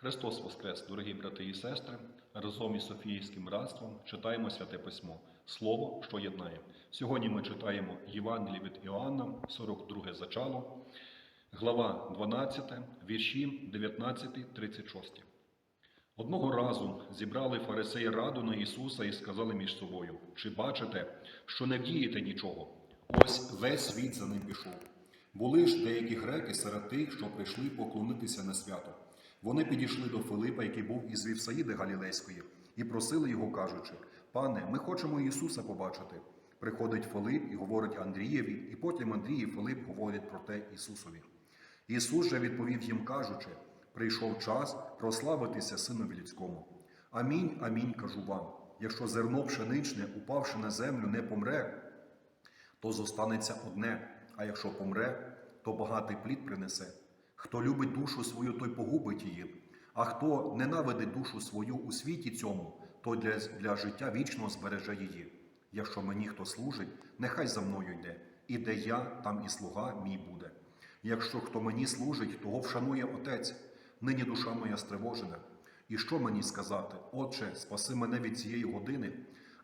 Христос Воскрес, дорогі брати і сестри, разом із Софійським братством читаємо Святе Письмо, Слово, що єднає. Сьогодні ми читаємо Євангеліє від Іоанна, 42 зачало, глава 12, вірші 19-36. Одного разу зібрали фарисеї раду на Ісуса і сказали між собою: Чи бачите, що не вдієте нічого? Ось весь світ за ним пішов. Були ж деякі греки серед тих, що прийшли поклонитися на свято. Вони підійшли до Филипа, який був із Вівсаїди Галілейської, і просили його, кажучи: Пане, ми хочемо Ісуса побачити. Приходить Филип і говорить Андрієві, і потім Андрій і Филип говорять про те Ісусові. Ісус же відповів їм, кажучи: прийшов час прославитися Синові людському. Амінь, амінь кажу вам. Якщо зерно пшеничне, упавши на землю, не помре, то зостанеться одне, а якщо помре, то багатий плід принесе. Хто любить душу свою, той погубить її, а хто ненавидить душу свою у світі цьому, то для, для життя вічного збереже її. Якщо мені хто служить, нехай за мною йде, і де я, там і слуга мій буде. Якщо хто мені служить, того вшанує Отець, нині душа моя стривожена. І що мені сказати? Отче, спаси мене від цієї години,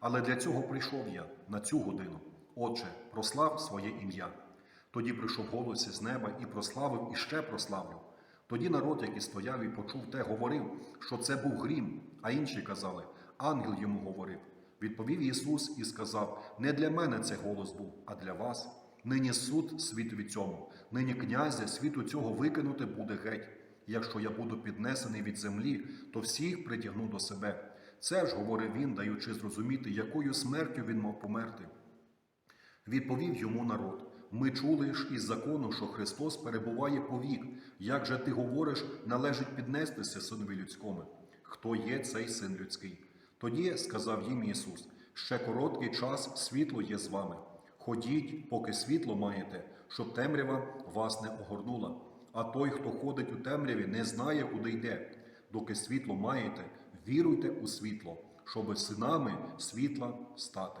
але для цього прийшов я на цю годину. Отче, прослав своє ім'я. Тоді прийшов голос із неба і прославив, і ще прославлю. Тоді народ, який стояв і почув те, говорив, що це був грім, а інші казали, ангел йому говорив. Відповів Ісус і сказав: Не для мене цей голос був, а для вас. Нині суд світові цьому, нині князя світу цього викинути буде геть. Якщо я буду піднесений від землі, то всіх притягну до себе. Це ж говорив він, даючи зрозуміти, якою смертю він мав померти. Відповів йому народ: Ми чули ж із закону, що Христос перебуває повік. Як же ти говориш, належить піднестися синові людському? Хто є цей син людський? Тоді сказав їм Ісус: ще короткий час світло є з вами. Ходіть, поки світло маєте, щоб темрява вас не огорнула. А той, хто ходить у темряві, не знає, куди йде. Доки світло маєте, віруйте у світло, щоби синами світла стати.